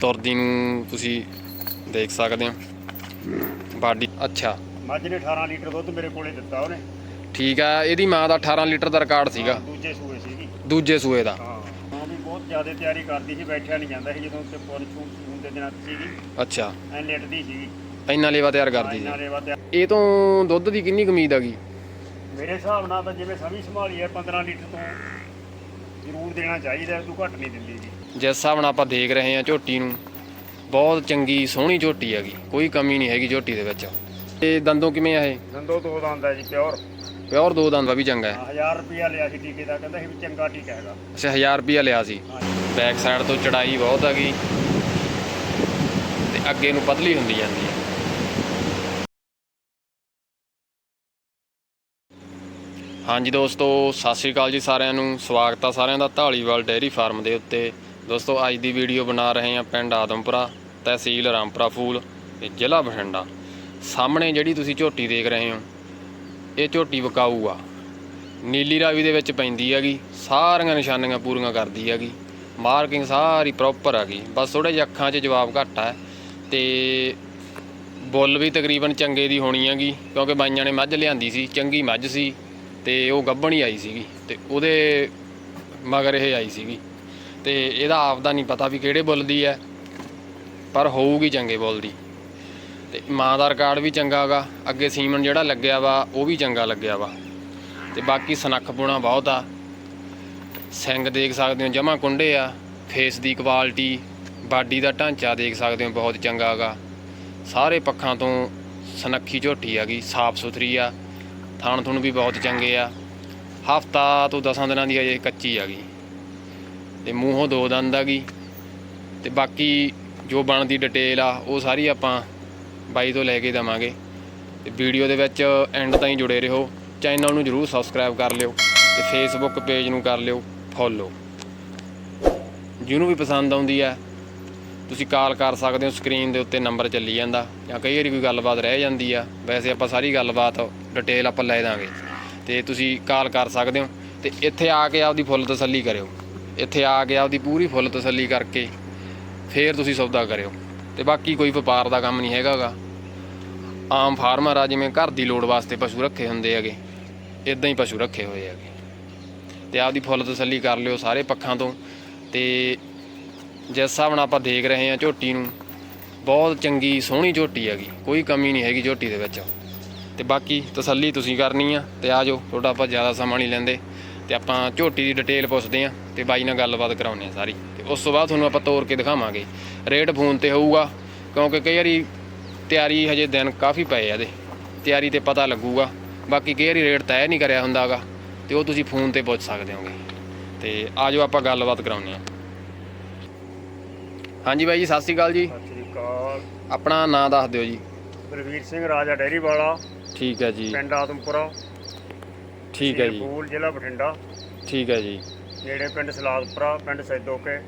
ਤੁਰਦੀ ਨੂੰ ਤੁਸੀਂ ਦੇਖ ਸਕਦੇ ਹੋ। ਬਾਡੀ ਅੱਛਾ। ਮੱਝ ਨੇ 18 ਲੀਟਰ ਦੁੱਧ ਮੇਰੇ ਕੋਲੇ ਦਿੱਤਾ ਉਹਨੇ। ਠੀਕ ਆ ਇਹਦੀ ਮਾਂ ਦਾ 18 ਲੀਟਰ ਦਾ ਰਿਕਾਰਡ ਸੀਗਾ। ਦੂਜੇ ਸੂਏ ਸੀਗੀ। ਦੂਜੇ ਸੂਏ ਦਾ। ਹਾਂ ਹਾਂ ਵੀ ਬਹੁਤ ਜ਼ਿਆਦਾ ਤਿਆਰੀ ਕਰਦੀ ਸੀ ਬੈਠਿਆ ਨਹੀਂ ਜਾਂਦਾ ਸੀ ਜਦੋਂ ਤੇ ਪੁਰ ਛੂਟ ਦੇ ਦਿਨਾਂ 'ਚ ਸੀਗੀ। ਅੱਛਾ। ਐ ਲੇਟਦੀ ਸੀਗੀ। ਇੰਨਾ ਲੇਵਾ ਤਿਆਰ ਕਰਦੀ ਸੀ। ਇਹ ਤੋਂ ਦੁੱਧ ਦੀ ਕਿੰਨੀ ਕੁ ਉਮੀਦ ਹੈਗੀ? ਮੇਰੇ ਹਿਸਾਬ ਨਾਲ ਤਾਂ ਜਿਵੇਂ ਸਮੀ ਸੰਭਾਲੀ ਹੈ 15 ਲੀਟਰ ਤੋਂ ਜ਼ਰੂਰ ਦੇਣਾ ਚਾਹੀਦਾ ਤੋਂ ਘੱਟ ਨਹੀਂ ਦਿੰਦੀ ਜੀ। ਜਿਸ ਹਿਸਾਬ ਨਾਲ ਆਪਾਂ ਦੇਖ ਰਹੇ ਹਾਂ ਝੋਟੀ ਨੂੰ ਬਹੁਤ ਚੰਗੀ ਸੋਹਣੀ ਝੋਟੀ ਹੈਗੀ ਕੋਈ ਕਮੀ ਨਹੀਂ ਹੈਗੀ ਝੋਟੀ ਦੇ ਵਿੱਚ। ਤੇ ਦੰਦੋਂ ਕਿਵੇਂ ਆ ਇਹ? ਦੰਦੋ ਦੋ ਦੰਦ ਹੈ ਜੀ ਪਿਓਰ। ਪਿਓਰ ਦੋ ਦੰਦ ਦਾ ਵੀ ਚੰਗਾ ਹੈ। 1000 ਰੁਪਿਆ ਲਿਆ ਸੀ ਟੀਕੇ ਦਾ ਕਹਿੰਦਾ ਸੀ ਵੀ ਚੰਗਾ ਟੀਕਾ ਹੈਗਾ। ਅੱਛਾ 1000 ਰੁਪਿਆ ਲਿਆ ਸੀ। ਬੈਕ ਸਾਈਡ ਤੋਂ ਚੜਾਈ ਬਹੁਤ ਹੈਗੀ। ਤੇ ਅੱਗੇ ਨੂੰ ਪਤਲੀ ਹੁੰਦੀ ਜਾਂਦੀ ਹੈ। ਹਾਂਜੀ ਦੋਸਤੋ ਸਤਿ ਸ਼੍ਰੀ ਅਕਾਲ ਜੀ ਸਾਰਿਆਂ ਨੂੰ। ਸਵਾਗਤ ਆ ਸਾਰਿਆਂ ਦਾ ਢਾਲੀਵਾਲ ਡੇਅਰੀ ਫਾਰਮ ਦੇ ਉੱਤੇ। ਦੋਸਤੋ, ਅੱਜ ਦੀ ਵੀਡੀਓ ਬਣਾ ਰਹੇ ਹਾਂ ਪਿੰਡ ਆਦਮਪੁਰਾ ਤਹਿਸੀਲ ਰਾਮਪੁਰਾ ਫੂਲ ਤੇ ਜ਼ਿਲ੍ਹਾ ਬਠਿੰਡਾ। ਸਾਹਮਣੇ ਜਿਹੜੀ ਤੁਸੀਂ ਝੋਟੀ ਦੇਖ ਰਹੇ ਹੋ, ਇਹ ਝੋਟੀ ਵਿਕਾਊ ਆ। ਨੀਲੀ ਰਾਵੀ ਦੇ ਵਿੱਚ ਪੈਂਦੀ ਹੈਗੀ, ਸਾਰੀਆਂ ਨਿਸ਼ਾਨੀਆਂ ਪੂਰੀਆਂ ਕਰਦੀ ਹੈਗੀ। ਮਾਰਕਿੰਗ ਸਾਰੀ ਪ੍ਰੋਪਰ ਹੈਗੀ। ਬਸ ਥੋੜੇ ਜਿਹੇ ਅੱਖਾਂ 'ਚ ਜਵਾਬ ਘੱਟ ਹੈ ਤੇ ਬੁੱਲ ਵੀ ਤਕਰੀਬਨ ਚੰਗੇ ਦੀ ਹੋਣੀ ਹੈਗੀ, ਕਿਉਂਕਿ ਬਾਈਆਂ ਨੇ ਮੱਝ ਲਿਆਂਦੀ ਸੀ, ਚੰਗੀ ਮੱਝ ਸੀ ਤੇ ਉਹ ਗੱਭਣ ਹੀ ਆਈ ਸੀਗੀ ਤੇ ਉਹਦੇ ਮਗਰ ਇਹ ਆਈ ਸੀਗੀ। ਤੇ ਇਹਦਾ ਆਪ ਦਾ ਨਹੀਂ ਪਤਾ ਵੀ ਕਿਹੜੇ ਬੁੱਲ ਦੀ ਹੈ, ਪਰ ਹੋਊਗੀ ਚੰਗੇ ਬੁੱਲ ਦੀ। ਤੇ ਮਾਂ ਦਾ ਰਿਕਾਰਡ ਵੀ ਚੰਗਾ ਹੈਗਾ ਅੱਗੇ ਸੀਮਨ ਜਿਹੜਾ ਲੱਗਿਆ ਵਾ, ਉਹ ਵੀ ਚੰਗਾ ਲੱਗਿਆ ਵਾ। ਤੇ ਬਾਕੀ ਸਨੱਖ ਪੁਣਾ ਬਹੁਤ ਆ। ਸਿੰਗ ਦੇਖ ਸਕਦੇ ਹੋ, ਜਮਾ ਕੁੰਡੇ ਆ। ਫੇਸ ਦੀ ਕੁਆਲਿਟੀ ਬਾਡੀ ਦਾ ਢਾਂਚਾ ਦੇਖ ਸਕਦੇ ਹੋ, ਬਹੁਤ ਚੰਗਾ ਹੈਗਾ ਸਾਰੇ ਪੱਖਾਂ ਤੋਂ ਸਨੱਖੀ ਝੋਟੀ ਹੈਗੀ ਸਾਫ਼ ਸੁਥਰੀ ਆ। ਥਾਣ ਥੁਣ ਵੀ ਬਹੁਤ ਚੰਗੇ ਆ। ਹਫਤਾ ਤੋਂ 10 ਦਿਨਾਂ ਦੀ ਅਜੇ ਕੱਚੀ ਹੈਗੀ ਤੇ ਮੂੰਹੋਂ ਦੋ ਦੰਦ ਹੈਗੀ ਤੇ ਬਾਕੀ ਜੋ ਬਣਦੀ ਡਿਟੇਲ ਆ, ਉਹ ਸਾਰੀ ਆਪਾਂ ਬਾਈ ਤੋਂ ਲੈ ਕੇ ਦੇਵਾਂਗੇ। ਤੇ ਵੀਡੀਓ ਦੇ ਵਿੱਚ ਐਂਡ ਤਾਈਂ ਜੁੜੇ ਰਹੋ। ਚੈਨਲ ਨੂੰ ਜਰੂਰ ਸਬਸਕ੍ਰਾਈਬ ਕਰ ਲਿਓ ਤੇ ਫੇਸਬੁੱਕ ਪੇਜ ਨੂੰ ਕਰ ਲਿਓ ਫੋਲੋ ਜਿਹਨੂੰ ਵੀ ਪਸੰਦ ਆਉਂਦੀ ਹੈ ਤੁਸੀਂ ਕਾਲ ਕਰ ਸਕਦੇ ਹੋ ਸਕਰੀਨ ਦੇ ਉੱਤੇ ਨੰਬਰ ਚੱਲੀ ਜਾਂਦਾ ਜਾਂ ਕਈ ਵਾਰੀ ਕੋਈ ਗੱਲਬਾਤ ਰਹਿ ਜਾਂਦੀ ਆ, ਵੈਸੇ ਆਪਾਂ ਸਾਰੀ ਗੱਲਬਾਤ ਡਿਟੇਲ ਆਪਾਂ ਲੈ ਦਾਂਗੇ। ਤੇ ਤੁਸੀਂ ਕਾਲ ਕਰ ਸਕਦੇ ਹੋ ਤੇ ਇੱਥੇ ਆ ਕੇ ਆਪਦੀ ਫੁੱਲ ਤਸੱਲੀ ਕਰਿਓ। ਇੱਥੇ ਆ ਕੇ ਆਪਦੀ ਪੂਰੀ ਫੁੱਲ ਤਸੱਲੀ ਕਰਕੇ ਫੇਰ ਤੁਸੀਂ ਸੌਦਾ ਕਰਿਓ। ਤੇ ਬਾਕੀ ਕੋਈ ਵਪਾਰ ਦਾ ਕੰਮ ਨਹੀਂ ਹੈਗਾਗਾ। ਆਮ ਫਾਰਮਰ ਆ, ਜਿਵੇਂ ਘਰ ਦੀ ਲੋੜ ਵਾਸਤੇ ਪਸ਼ੂ ਰੱਖੇ ਹੁੰਦੇ ਹੈਗੇ। ਇਦਾਂ ਹੀ ਪਸ਼ੂ ਰੱਖੇ ਹੋਏ ਹੈਗੇ। ਤੇ ਆਪਦੀ ਫੁੱਲ ਤਸੱਲੀ ਕਰ ਲਿਓ ਸਾਰੇ ਪੱਖਾਂ ਤੋਂ। ਤੇ ਜਿਸ ਹਿਸਾਬ ਨਾਲ ਆਪਾਂ ਦੇਖ ਰਹੇ ਹਾਂ ਝੋਟੀ ਨੂੰ, ਬਹੁਤ ਚੰਗੀ ਸੋਹਣੀ ਝੋਟੀ ਹੈਗੀ। ਕੋਈ ਕਮੀ ਨਹੀਂ ਹੈਗੀ ਝੋਟੀ ਦੇ ਵਿੱਚ। ਤੇ ਬਾਕੀ ਤਸੱਲੀ ਤੁਸੀਂ ਕਰਨੀ ਆ, ਤੇ ਆ ਜਾਓ। ਤੁਹਾਡਾ ਆਪਾਂ ਜ਼ਿਆਦਾ ਸਮਾਂ ਨਹੀਂ ਲੈਂਦੇ। ਤੇ ਆਪਾਂ ਝੋਟੀ ਦੀ ਡਿਟੇਲ ਪੁੱਛਦੇ ਆ ਤੇ ਬਾਈ ਨਾਲ ਗੱਲਬਾਤ ਕਰਾਉਂਦੇ ਆ ਸਾਰੀ। ਤੇ ਉਸ ਤੋਂ ਬਾਅਦ ਤੁਹਾਨੂੰ ਆਪਾਂ ਤੋਰ ਕੇ ਦਿਖਾਵਾਂਗੇ। ਰੇਟ ਫੋਨ ਤੇ ਹੋਊਗਾ ਕਿਉਂਕਿ ਕਈ ਵਾਰੀ ਤਿਆਰੀ ਹਜੇ ਦਿਨ ਕਾਫੀ ਪਏ ਆ ਇਹਦੇ। ਤਿਆਰੀ ਤੇ ਪਤਾ ਲੱਗੂਗਾ ਬਾਕੀ ਕਈ ਵਾਰੀ ਰੇਟ ਤੈਅ ਨਹੀਂ ਕਰਿਆ ਹੁੰਦਾਗਾ ਤੇ ਉਹ ਤੁਸੀਂ ਫੋਨ ਤੇ ਪੁੱਛ ਸਕਦੇ ਹੋਗੇ। ਤੇ ਆ ਜਾਓ ਆਪਾਂ ਗੱਲਬਾਤ ਕਰਾਉਂਦੇ ਆ ਹਾਂਜੀ ਬਾਈ ਜੀ ਸਤਿ ਸ਼੍ਰੀ ਅਕਾਲ ਜੀ। ਸਤਿ ਸ੍ਰੀ ਅਕਾਲ। ਆਪਣਾ ਨਾਂ ਦੱਸ ਦਿਓ ਜੀ। ਬਲਵੀਰ ਸਿੰਘ ਰਾਜਾ ਡੈਰੀ ਵਾਲਾ। ਠੀਕ ਹੈ ਜੀ। ਪਿੰਡ ਆਦਮਪੁਰਾ। ਠੀਕ ਹੈ ਜੀ। ਫੂਲ ਜ਼ਿਲ੍ਹਾ ਬਠਿੰਡਾ। ਠੀਕ ਹੈ ਜੀ। ਨੇੜੇ ਪਿੰਡ ਸਲਾਦਪੁਰਾ ਪਿੰਡ ਸੈਦੋਕੇ।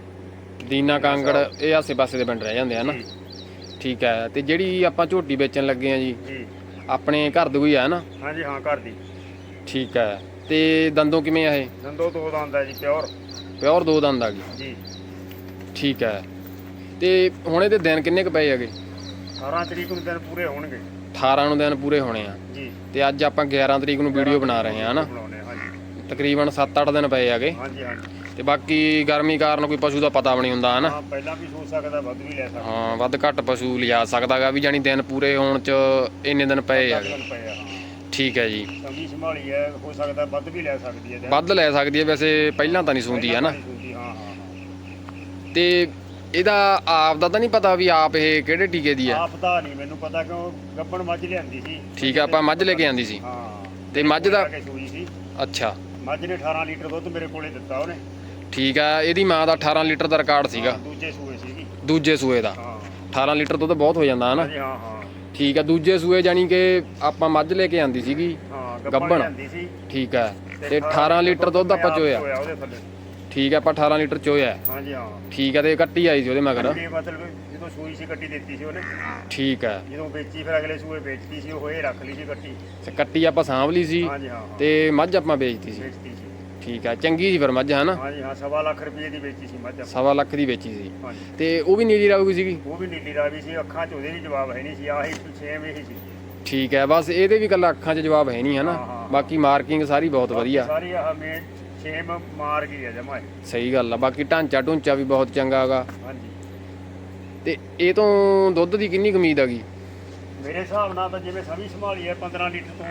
ਦੀਨਾ ਕਾਂਗੜ ਇਹ ਆਸੇ ਪਾਸੇ ਦੇ ਪਿੰਡ ਰਹਿ ਜਾਂਦੇ ਆ ਨਾ? ਜੀ। ਠੀਕ ਹੈ ਤੇ ਜਿਹੜੀ ਆਪਾਂ ਝੋਟੀ ਵੇਚਣ ਲੱਗੇ ਆ ਜੀ ਜੀ। ਆਪਣੇ ਘਰ ਦੀ ਕੋਈ ਆ ਨਾ? ਹਾਂਜੀ ਹਾਂ ਘਰ ਦੀ। ਠੀਕ ਹੈ ਤੇ ਦੰਦੋਂ ਕਿਵੇਂ ਆ ਇਹ? ਦੰਦੋ ਦੋ ਦੰਦ ਹੈ ਜੀ ਪਿਓਰ। ਪਿਓਰ ਦੋ ਦੰਦ ਆ ਗਈ ਜੀ। ਠੀਕ ਹੈ ਤੇ ਹੁਣ ਇਹਦੇ ਦਿਨ ਕਿੰਨੇ ਕ ਪਏ ਹੈਗੇ? 18 ਤਰੀਕ ਨੂੰ ਦਿਨ ਪੂਰੇ ਹੋਣਗੇ। 18 ਨੂੰ ਦਿਨ ਪੂਰੇ ਹੋਣੇ ਆ। ਜੀ। ਤੇ ਅੱਜ ਆਪਾਂ 11 ਤਰੀਕ ਨੂੰ ਵੀਡੀਓ ਬਣਾ ਰਹੇ ਆ ਨਾ ਬਣਾਉਣੇ ਆ, ਹਾਂਜੀ। ਤਕਰੀਬਨ 7-8 ਦਿਨ ਪਏ ਹਾਂਜੀ ਹਾਂਜੀ। ਤੇ ਬਾਕੀ ਗਰਮੀ ਕਾਰਨ ਕੋਈ ਪਸ਼ੂ ਦਾ ਪਤਾ ਵੀ ਨਹੀਂ ਹੁੰਦਾ ਹਨਾ? ਹਾਂ ਪਹਿਲਾਂ ਵੀ ਸੋਚ ਸਕਦਾ ਵੱਧ ਵੀ ਲੈ ਸਕਦਾ। ਹਾਂ ਵੱਧ ਘੱਟ ਪਸ਼ੂ ਲਿਜਾ ਸਕਦਾਗਾ ਵੀ ਜਾਨੀ ਦਿਨ ਪੂਰੇ ਹੋਣ ਚ ਇੰਨੇ ਦਿਨ ਪਏ ਪਏ ਆ ਹਾਂ। ਠੀਕ ਹੈ ਜੀ। ਸੰਗੀ ਸੰਭਾਲੀ ਹੈ ਹੋ ਸਕਦਾ ਵੱਧ ਵੀ ਲੈ ਸਕਦੀ ਹੈ। ਵੱਧ ਲੈ ਸਕਦੀ ਹੈ ਵੈਸੇ ਪਹਿਲਾਂ ਤਾਂ ਨਹੀਂ ਸੁਣਦੀ ਹੈ ਨਾ ਹਾਂ ਹਾਂ ਹਾਂ। ਤੇ ਇਹਦਾ ਆਪ ਦਾ ਤਾਂ ਨਹੀਂ ਪਤਾ ਵੀ ਆਪ ਇਹ ਕਿਹੜੇ ਟੀਕੇ ਦੀ ਹੈ। ਆਪ ਦਾ ਨਹੀਂ ਮੈਨੂੰ ਪਤਾ ਕਿਉਂ ਗੱਬਣ ਮੱਝ ਲਿਆਂਦੀ ਸੀ। ਠੀਕ ਹੈ ਆਪਾਂ ਮੱਝ ਲੈ ਕੇ ਆਂਦੀ ਸੀ। ਹਾਂ। ਤੇ ਮੱਝ ਦਾ ਕੇ ਸੂਈ ਸੀ। ਅੱਛਾ। ਮੱਝ ਨੇ 18 ਲੀਟਰ ਦੁੱਧ ਮੇਰੇ ਕੋਲੇ ਦਿੱਤਾ ਉਹਨੇ। ਠੀਕ ਹੈ ਇਹਦੀ ਮਾਂ ਦਾ 18 ਲੀਟਰ ਦਾ ਰਿਕਾਰਡ ਸੀਗਾ। ਹਾਂ, ਦੂਜੇ ਸੂਏ ਸੀਗੀ। ਦੂਜੇ ਸੂਏ ਦਾ। ਹਾਂ। 18 ਲੀਟਰ ਦੁੱਧ ਬਹੁਤ ਹੋ ਜਾਂਦਾ ਹਨਾ? ਹਾਂਜੀ ਹਾਂ ਹਾਂ। ਠੀਕ ਹੈ ਦੂਜੇ ਸੂਏ ਜਾਨੀ ਕਿ ਆਪਾਂ ਮੱਝ ਲੈ ਕੇ ਆਂਦੀ ਸੀਗੀ। ਹਾਂ। ਗੱਬਣ ਲਿਆਂਦੀ ਸੀ। ਠੀਕ ਹੈ ਤੇ 18 ਲੀਟਰ ਦੁੱਧ ਆਪਾਂ ਚੋਇਆ। ਚੋਇਆ ਉਹਦੇ ਥੱਲੇ। ਠੀਕ ਹੈ ਆਪਾਂ 18 ਲੀਟਰ ਚੋਇਆ ਹਾਂਜੀ ਹਾਂ। ਠੀਕ ਹੈ ਤੇ ਕੱਟੀ ਆਈ ਸੀ ਉਹਦੇ ਮਗਰ। ਇਹ ਮਤਲਬ ਜਦੋਂ ਸੂਈ ਸੀ ਕੱਟੀ ਦਿੱਤੀ ਸੀ ਉਹਨੇ। ਠੀਕ ਹੈ। ਜਦੋਂ ਵੇਚੀ ਫਿਰ ਅਗਲੇ ਸੂਏ ਵੇਚਤੀ ਸੀ ਉਹ ਇਹ ਰੱਖ ਲਈ ਸੀ ਕੱਟੀ। ਤੇ ਕੱਟੀ ਆਪਾਂ ਸਾਂਭ ਲਈ ਸੀ ਹਾਂਜੀ ਹਾਂ। ਹਾਂ ਤੇ ਮੱਝ ਆਪਾਂ ਵੇਚਤੀ ਸੀ। ਵੇਚਤੀ ਸੀ। ਠੀਕ ਆ ਚੰਗੀ ਸੀ ਫਿਰ ਮੱਝ ਹਨਾ ਹਾਂਜੀ ਹਾਂ ਸਵਾ ਲੱਖ ਰੁਪਏ ਦੀ ਵੇਚੀ ਸੀ ਮੱਝ ਆਪਾਂ। ਸਵਾ ਲੱਖ ਦੀ ਵੇਚੀ ਸੀ। ਹਾਂਜੀ। ਤੇ ਉਹ ਵੀ ਨੀਲੀ ਰਾਵੀ ਸੀਗੀ? ਉਹ ਵੀ ਨੀਲੀ ਰਾਵੀ ਸੀ ਅੱਖਾਂ 'ਚ ਉਹਦੇ ਵੀ ਜਵਾਬ ਹੈ ਨਹੀਂ ਸੀ ਆਹੀ ਸੇਮ ਇਹੀ ਸੀ। ਠੀਕ ਹੈ ਬਸ ਇਹਦੇ ਵੀ ਕੱਲਾ ਅੱਖਾਂ 'ਚ ਜਵਾਬ ਹੈ ਨਹੀਂ ਹਨਾ ਹਾਂ, ਹਾਂ। ਬਾਕੀ ਮਾਰਕਿੰਗ ਸਾਰੀ ਬਹੁਤ ਵਧੀਆ। ਸਾਰੀ ਆਹ ਮੇਨ ਸੇਮ ਮਾਰ ਗਈ ਹੈ ਜਮਾ ਸਹੀ ਗੱਲ ਆ ਬਾਕੀ ਢਾਂਚਾ ਢੁੰਚਾ ਵੀ ਬਹੁਤ ਚੰਗਾ ਹੈਗਾ ਹਾਂਜੀ। ਤੇ ਇਹ ਤੋਂ ਦੁੱਧ ਦੀ ਕਿੰਨੀ ਕੁ ਉਮੀਦ ਹੈਗੀ ਮੇਰੇ ਹਿਸਾਬ ਨਾਲ ਤਾਂ ਜਿਵੇਂ ਸਮੀ ਸੰਭਾਲੀ ਹੈ 15 ਲੀਟਰ ਤੋਂ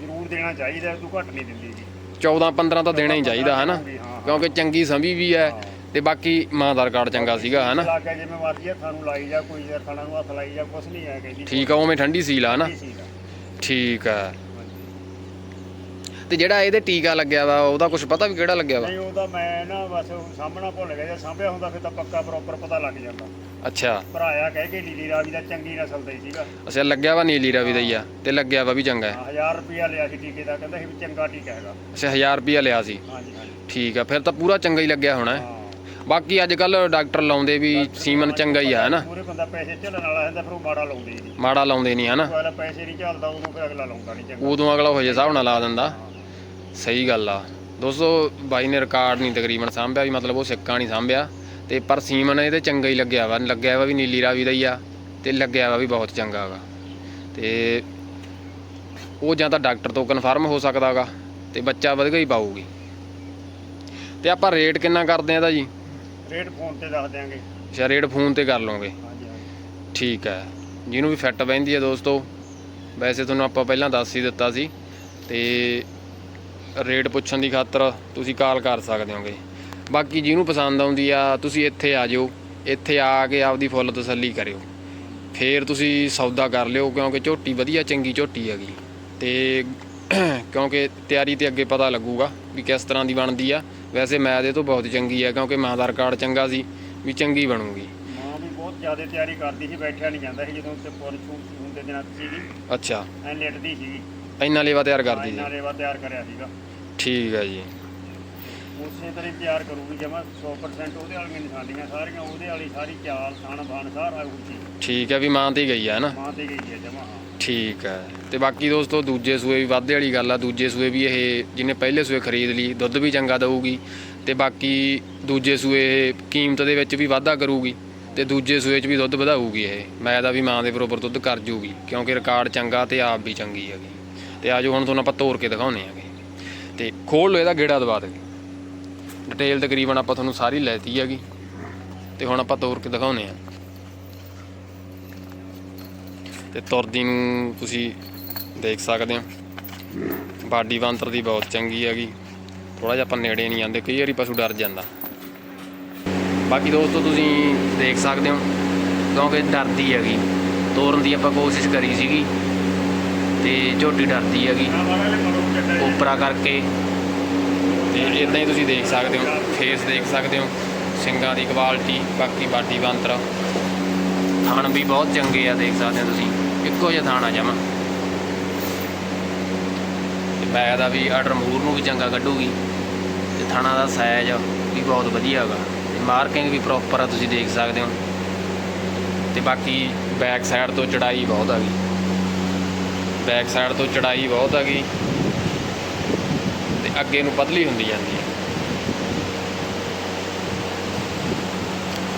ਜ਼ਰੂਰ ਦੇਣਾ ਚਾਹੀਦਾ ਤੂੰ ਘੱਟ ਨਹੀਂ ਦਿੰਦੀ ਜੀ। 14 15 ਤਾਂ ਦੇਣਾ ਹੀ ਚਾਹੀਦਾ ਹਨਾ? ਹਾਂ, ਹਾਂ। ਕਿਉਂਕਿ ਚੰਗੀ ਸੰਭੀ ਵੀ ਹੈ ਤੇ ਬਾਕੀ ਮਾਂਦਾਰ ਕਾਰਡ ਚੰਗਾ ਸੀਗਾ ਹਨਾ? ਲੱਗਾ ਜਿਵੇਂ ਮਰਜ਼ੀ ਹੱਥਾਂ ਨੂੰ ਲਾਈ ਜਾ ਕੋਈ ਥਣਾ ਨੂੰ ਹੱਥ ਲਾਈ ਜਾ ਕੁਛ ਨਹੀਂ ਹੈ ਕਹਿੰਦੀ ਠੀਕ ਆ ਉਵੇਂ ਠੰਡੀ ਸੀਲ ਆ ਹਨਾ। ਠੀਕ ਆ। ਤੇ ਜਿਹੜਾ ਇਹਦੇ ਟੀਕਾ ਲੱਗਿਆ ਵਾ ਉਹਦਾ ਕੁਝ ਪਤਾ ਵੀ ਕਿਹੜਾ ਲੱਗਿਆ ਵਾ? ਨਹੀਂ ਉਹਦਾ ਮੈਂ ਨਾ ਬਸ ਸਾਹਮਣਾ ਭੁੱਲ ਗਿਆ ਜੇ ਸਾਂਭਿਆ ਹੁੰਦਾ ਫਿਰ ਤਾਂ ਪੱਕਾ ਪ੍ਰੋਪਰ ਪਤਾ ਲੱਗ ਜਾਂਦਾ। ਅੱਛਾ। ਭਰਾਇਆ ਕਹਿ ਕੇ ਨੀਲੀ ਰਾਵੀ ਦਾ ਚੰਗੀ ਨਸਲ ਦਾ ਹੀ ਸੀਗਾ। ਅੱਛਾ ਲੱਗਿਆ ਵਾ ਨੀਲੀ ਰਵੀ ਦਾ ਹੀ ਆ ਤੇ ਲੱਗਿਆ ਵਾ ਵੀ ਚੰਗਾ ਹੈ। 1000 ਰੁਪਿਆ ਲਿਆ ਸੀ ਟੀਕੇ ਦਾ ਕਹਿੰਦਾ ਸੀ ਵੀ ਚੰਗਾ ਟੀਕਾ ਹੈਗਾ। ਅੱਛਾ 1000 ਰੁਪਿਆ ਲਿਆ ਸੀ। ਹਾਂਜੀ ਹਾਂਜੀ। ਠੀਕ ਆ ਫਿਰ ਤਾਂ ਪੂਰਾ ਚੰਗਾ ਹੀ ਲੱਗਿਆ ਹੋਣਾ ਹੈ। ਹਾਂ। ਬਾਕੀ ਅੱਜ ਕੱਲ ਡਾਕਟਰ ਲਾਉਂਦੇ ਵੀ ਸੀਮਨ ਚੰਗਾ ਹੀ ਆ ਹਨਾ? ਪੂਰੇ ਬੰਦਾ ਪੈਸੇ ਝੱਲਣ ਵਾਲਾ ਹੁੰਦਾ ਫਿਰ ਉਹ ਮਾੜਾ ਲਾਉਂਦੇ ਹੀ ਨਹੀਂ। ਮਾੜਾ ਲਾਉਂਦੇ ਨਹੀਂ ਹਨਾ? ਪੈਸੇ ਨਹੀਂ ਝੱਲਦਾ ਉਦੋਂ ਫਿਰ ਅਗਲਾ ਲਾਉਂਦਾ ਨਹੀਂ ਚੰਗਾ। ਉਦੋਂ ਅਗਲਾ ਹੋ ਜੇ ਹਿਸਾਬ ਨਾਲ ਲਾ ਦਿੰਦਾ। ਸਹੀ ਗੱਲ ਆ। ਦੋਸਤੋ ਬਾਈ ਨੇ ਰਿਕਾਰਡ ਨਹੀਂ ਤਕਰੀਬਨ ਸਾਂਭਿਆ ਵੀ ਮਤਲਬ ਉਹ ਸਿੱਕਾ ਨਹੀਂ ਸਾਂਭਿਆ। ਤੇ ਪਰ ਸੀਮਨ ਇਹਦੇ ਚੰਗਾ ਹੀ ਲੱਗਿਆ ਵਾ। ਲੱਗਿਆ ਵਾ ਵੀ ਨੀਲੀ ਰਾਵੀ ਦਾ ਹੀ ਆ ਤੇ ਲੱਗਿਆ ਵਾ ਵੀ ਬਹੁਤ ਚੰਗਾ ਵਾ। ਤੇ ਉਹ ਜਾਂ ਤਾਂ ਡਾਕਟਰ ਤੋਂ ਕਨਫਰਮ ਹੋ ਸਕਦਾ ਗਾ ਤੇ ਬੱਚਾ ਵਧੀਆ ਹੀ ਪਾਊਗੀ। ਤੇ ਆਪਾਂ ਰੇਟ ਕਿੰਨਾ ਕਰਦੇ ਆ ਇਹਦਾ ਜੀ ਰੇਟ ਫੋਨ ਤੇ ਦੱਸ ਦਿਆਂਗੇ। ਅੱਛਾ ਰੇਟ ਫੋਨ ਤੇ ਕਰ ਲਓਗੇ ਠੀਕ ਹੈ ਜਿਹਨੂੰ ਵੀ ਫਿੱਟ ਬਹਿੰਦੀ ਹੈ ਦੋਸਤੋ ਵੈਸੇ ਤੁਹਾਨੂੰ ਆਪਾਂ ਪਹਿਲਾਂ ਦੱਸ ਹੀ ਦਿੱਤਾ ਸੀ। ਤੇ ਰੇਟ ਪੁੱਛਣ ਦੀ ਖਾਤਰ ਤੁਸੀਂ ਕਾਲ ਕਰ ਸਕਦੇ ਹੋਗੇ। ਬਾਕੀ ਜਿਹਨੂੰ ਪਸੰਦ ਆਉਂਦੀ ਆ ਤੁਸੀਂ ਇੱਥੇ ਆ ਜਾਓ ਇੱਥੇ ਆ ਕੇ ਆਪਦੀ ਫੁੱਲ ਤਸੱਲੀ ਕਰਿਓ। ਫੇਰ ਤੁਸੀਂ ਸੌਦਾ ਕਰ ਲਿਓ ਕਿਉਂਕਿ ਝੋਟੀ ਵਧੀਆ ਚੰਗੀ ਝੋਟੀ ਹੈਗੀ। ਤੇ ਕਿਉਂਕਿ ਤਿਆਰੀ ਤੇ ਅੱਗੇ ਪਤਾ ਲੱਗੂਗਾ ਵੀ ਕਿਸ ਤਰ੍ਹਾਂ ਦੀ ਬਣਦੀ ਆ। ਵੈਸੇ ਮੈਦ ਇਹ ਤੋਂ ਬਹੁਤ ਚੰਗੀ ਆ ਕਿਉਂਕਿ ਮਾਂ ਦਾ ਰਿਕਾਰਡ ਚੰਗਾ ਸੀ ਵੀ ਚੰਗੀ ਬਣੂਗੀ। ਮਾਂ ਵੀ ਬਹੁਤ ਜ਼ਿਆਦਾ ਤਿਆਰੀ ਕਰਦੀ ਸੀ ਬੈਠਿਆ ਨਹੀਂ ਜਾਂਦਾ ਸੀ ਜਦੋਂ ਉੱਤੇ ਪੁਰ ਛੂਣ ਦੇ ਦਿਨਾਂ ਸੀਗੀ। ਅੱਛਾ। ਐ ਲੇਟਦੀ ਸੀਗੀ। ਇੰਨਾ ਲੇਵਾ ਤਿਆਰ ਕਰਦੀ ਇੰਨਾ ਸੀ। ਰੇਵਾ ਤਿਆਰ ਕਰਿਆ ਸੀਗਾ। ਠੀਕ ਹੈ ਜੀ। ਉਸੇ ਤਰ੍ਹਾਂ ਹੀ ਤਿਆਰ ਕਰੂਗੀ ਜਮਾ 100% ਉਹਦੇ ਵਾਲੀਆਂ ਨਿਸ਼ਾਨੀਆਂ ਸਾਰੀਆਂ ਉਹਦੇ ਵਾਲੀ ਸਾਰੀ ਚਾਲ ਥਣ ਬਾਣ ਸਾਰਾ ਉੱਚੀ ਠੀਕ ਹੈ ਵੀ ਮਾਂ ਤੇ ਹੀ ਗਈ ਹੈ ਨਾ ਮਾਂ ਤੇ ਗਈ ਹੈ ਜਮਾ ਠੀਕ ਹੈ ਤੇ ਬਾਕੀ ਦੋਸਤੋ ਦੂਜੇ ਸੂਏ ਵੀ ਵਾਧੇ ਵਾਲੀ ਗੱਲ ਆ। ਦੂਜੇ ਸੂਏ ਵੀ ਇਹ ਜਿਹਨੇ ਪਹਿਲੇ ਸੂਏ ਖਰੀਦ ਲਈ ਦੁੱਧ ਵੀ ਚੰਗਾ ਦਊਗੀ। ਤੇ ਬਾਕੀ ਦੂਜੇ ਸੂਏ ਇਹ ਕੀਮਤ ਦੇ ਵਿੱਚ ਵੀ ਵਾਧਾ ਕਰੂਗੀ। ਤੇ ਦੂਜੇ ਸੂਏ 'ਚ ਵੀ ਦੁੱਧ ਵਧਾਊਗੀ ਇਹ। ਮੈਂ ਦਾ ਵੀ ਮਾਂ ਦੇ ਬਰੋਬਰ ਦੁੱਧ ਕਰ ਜੂਗੀ ਕਿਉਂਕਿ ਰਿਕਾਰਡ ਚੰਗਾ ਤੇ ਆਪ ਵੀ ਚੰਗੀ ਹੈਗੀ। ਤੇ ਆਜੋ ਹੁਣ ਤੁਹਾਨੂੰ ਆਪਾਂ ਤੋੜ ਕੇ ਦਿਖਾਉਨੇ ਆਗੇ। ਤੇ ਖੋਲ ਲਓ ਇਹਦਾ ਗੇੜਾ ਦਵਾ ਦੇ। ਡਿਟੇਲ ਤਕਰੀਬਨ ਆਪਾਂ ਤੁਹਾਨੂੰ ਸਾਰੀ ਲੈਤੀ ਹੈਗੀ। ਤੇ ਹੁਣ ਆਪਾਂ ਤੋੜ ਕੇ ਦਿਖਾਉਨੇ ਆ। ਤੇ ਤੁਰਦੀ ਨੂੰ ਤੁਸੀਂ ਦੇਖ ਸਕਦੇ ਹੋ ਬਾਡੀ ਬੰਤਰ ਦੀ ਬਹੁਤ ਚੰਗੀ ਹੈਗੀ। ਥੋੜਾ ਜਿਹਾ ਆਪਾਂ ਨੇੜੇ ਨਹੀਂ ਜਾਂਦੇ ਕਈ ਵਾਰੀ ਪਸ਼ੂ ਡਰ ਜਾਂਦਾ। ਬਾਕੀ ਦੋਸਤੋ, ਤੁਸੀਂ ਦੇਖ ਸਕਦੇ ਹੋ ਕਿਉਂਕਿ ਡਰਦੀ ਹੈਗੀ। ਤੋਰਨ ਦੀ ਆਪਾਂ ਕੋਸ਼ਿਸ਼ ਕਰੀ ਸੀਗੀ। ਤੇ ਝੋਟੀ ਡਰਦੀ ਹੈਗੀ। ਨਾ ਉਪਰਾ ਕਰਕੇ। ਤੇ ਇਦਾਂ ਹੀ ਤੁਸੀਂ ਦੇਖ ਸਕਦੇ ਹੋ ਫੇਸ ਦੇਖ ਸਕਦੇ ਹੋ, ਸਿੰਗਾਂ ਦੀ ਕੁਆਲਿਟੀ ਬਾਕੀ ਬਾਡੀ ਬੰਤਰ ਥਣ ਵੀ ਬਹੁਤ ਚੰਗੇ ਆ, ਦੇਖ ਸਕਦੇ ਹੋ ਤੁਸੀਂ। ਇੱਕੋ ਜਿਹਾ ਥਾਣਾ ਜਮਾ। ਤੇ ਬੈਗ ਦਾ ਵੀ ਆਰਡਰ ਮੂਰ ਨੂੰ ਵੀ ਚੰਗਾ ਕੱਢੂਗੀ। ਤੇ ਥਾਣਾ ਦਾ ਸਾਈਜ਼ ਵੀ ਬਹੁਤ ਵਧੀਆ ਹੈਗਾ। ਤੇ ਮਾਰਕਿੰਗ ਵੀ ਪ੍ਰੋਪਰ ਆ, ਤੁਸੀਂ ਦੇਖ ਸਕਦੇ ਹੋ। ਤੇ ਬਾਕੀ ਬੈਕ ਸਾਈਡ ਤੋਂ ਚੜਾਈ ਬਹੁਤ ਆ ਗਈ। ਬੈਕ ਸਾਈਡ ਤੋਂ ਚੜਾਈ ਬਹੁਤ ਹੈਗੀ ਤੇ ਅੱਗੇ ਨੂੰ ਪਤਲੀ ਹੁੰਦੀ ਜਾਂਦੀ ਹੈ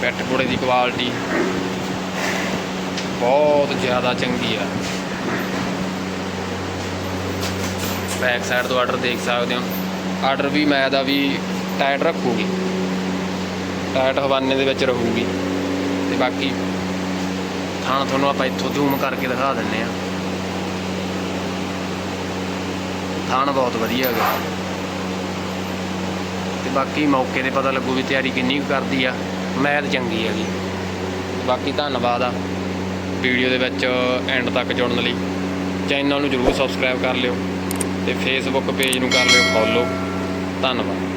ਪੈਟ ਘੋੜੇ ਦੀ ਕੁਆਲਿਟੀ ਬਹੁਤ ਜ਼ਿਆਦਾ ਚੰਗੀ ਆ। ਬੈਕ ਸਾਈਡ ਤੋਂ ਆਰਡਰ ਦੇਖ ਸਕਦੇ ਹੋ। ਆਰਡਰ ਵੀ ਮੈਂ ਦਾ ਵੀ ਟਾਇਟ ਰੱਖੂਗੀ। ਟਾਇਟ ਹਵਾਨੇ ਦੇ ਵਿੱਚ ਰਹੂਗੀ। ਤੇ ਬਾਕੀ ਥਾਣਾ ਤੁਹਾਨੂੰ ਆਪਾਂ ਇੱਥੋਂ ਜ਼ੂਮ ਕਰਕੇ ਦਿਖਾ ਦਿੰਨੇ ਆ। ਥਾਣ ਬਹੁਤ ਵਧੀਆ ਹੈਗਾ। ਤੇ ਬਾਕੀ ਮੌਕੇ ਤੇ ਪਤਾ ਲੱਗੂ ਵੀ ਤਿਆਰੀ ਕਿੰਨੀ ਕੁ ਕਰਦੀ ਆ। ਮੈਦ ਚੰਗੀ ਹੈਗੀ। ਬਾਕੀ ਧੰਨਵਾਦ ਆ ਵੀਡੀਓ ਦੇ ਵਿੱਚ ਐਂਡ ਤੱਕ ਜੁੜਨ ਲਈ। ਚੈਨਲ ਨੂੰ ਜਰੂਰ ਸਬਸਕ੍ਰਾਈਬ ਕਰ ਲਿਓ ਤੇ ਫੇਸਬੁੱਕ ਪੇਜ ਨੂੰ ਕਰ ਲਿਓ ਫੋਲੋ ਧੰਨਵਾਦ।